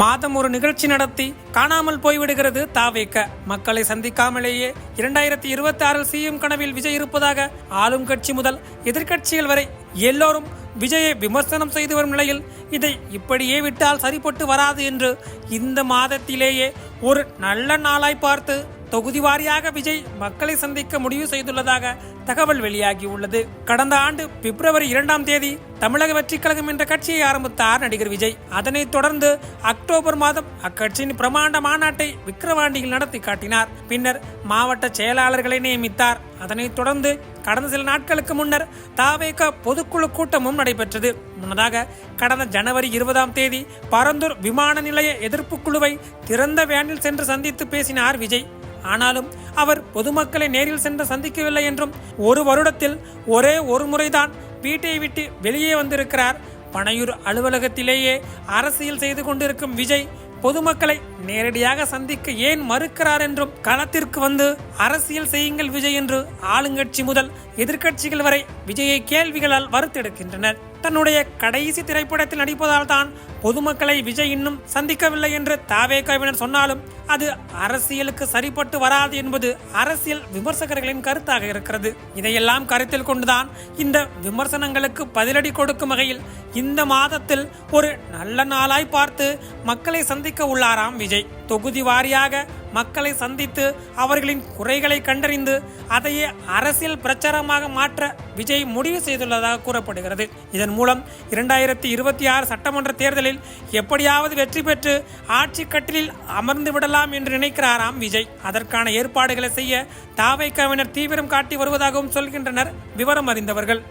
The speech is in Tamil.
மாதம் ஒரு நிகழ்ச்சி நடத்தி காணாமல் போய்விடுகிறது தாவேக்க. மக்களை சந்திக்காமலேயே இரண்டாயிரத்தி இருபத்தி ஆறில் சிஎம் கனவில் விஜய் இருப்பதாக ஆளும் கட்சி முதல் எதிர்க்கட்சிகள் வரை எல்லோரும் விஜயை விமர்சனம் செய்து வரும் நிலையில் இதை இப்படியே விட்டால் சரிப்பட்டு வராது என்று இந்த மாதத்திலேயே ஒரு நல்ல நாளாய் பார்த்து தொகுதி வாரியாக விஜய் மக்களை சந்திக்க முடிவு செய்துள்ளதாக தகவல் வெளியாகியுள்ளது. கடந்த ஆண்டு பிப்ரவரி இரண்டாம் தேதி தமிழக வெற்றிக் கழகம் என்ற கட்சியை ஆரம்பித்தார் நடிகர் விஜய். அதனைத் தொடர்ந்து அக்டோபர் மாதம் அக்கட்சியின் பிரமாண்ட மாநாட்டை விக்கிரவாண்டியில் நடத்தி காட்டினார். பின்னர் மாவட்ட செயலாளர்களை நியமித்தார். அதனைத் தொடர்ந்து கடந்த சில நாட்களுக்கு முன்னர் தாவேக பொதுக்குழு கூட்டமும் நடைபெற்றது. முன்னதாக கடந்த ஜனவரி இருபதாம் தேதி பரந்தூர் விமான நிலைய எதிர்ப்பு குழுவை திறந்த வேனில் சென்று சந்தித்து பேசினார் விஜய். ஆனாலும் அவர் பொதுமக்களை நேரில் சென்று சந்திக்கவில்லை என்றும் ஒரு வருடத்தில் ஒரே ஒரு முறைதான் வீட்டை விட்டு வெளியே வந்திருக்கிறார். பனையூர் அலுவலகத்திலேயே அரசியல் செய்து கொண்டிருக்கும் விஜய் பொதுமக்களை நேரடியாக சந்திக்க ஏன் மறுக்கிறார் என்றும் களத்திற்கு வந்து அரசியல் செய்யுங்கள் விஜய் என்று ஆளுங்கட்சி முதல் எதிர்க்கட்சிகள் வரை விஜயை கேள்விகளால் வறுத்தெடுக்கின்றனர். தன்னுடைய கடைசி திரைப்படத்தில் நடிப்பதால் தான் பொதுமக்களை விஜய் இன்னும் சந்திக்கவில்லை என்று தாவேகாவினர் சொன்னாலும் அது அரசியலுக்கு சரிப்பட்டு வராது என்பது அரசியல் விமர்சகர்களின் கருத்தாக இருக்கிறது. இதையெல்லாம் கருத்தில் கொண்டுதான் இந்த விமர்சனங்களுக்கு பதிலடி கொடுக்கும் வகையில் இந்த மாதத்தில் ஒரு நல்ல நாளாய் பார்த்து மக்களை சந்திக்க உள்ளாராம் விஜய். தொகுதி வாரியாக மக்களை சந்தித்து அவர்களின் குறைகளை கண்டறிந்து அதையே அரசியல் பிரச்சாரமாக மாற்ற விஜய் முடிவு செய்துள்ளதாக கூறப்படுகிறது. இதன் மூலம் இரண்டாயிரத்தி இருபத்தி ஆறு சட்டமன்ற தேர்தலில் எப்படியாவது வெற்றி பெற்று ஆட்சி கட்டிலில் அமர்ந்து விடலாம் என்று நினைக்கிறாராம் விஜய். அதற்கான ஏற்பாடுகளை செய்ய தாவைக்காவினர் தீவிரம் காட்டி வருவதாகவும் சொல்கின்றனர் விவரம் அறிந்தவர்கள்.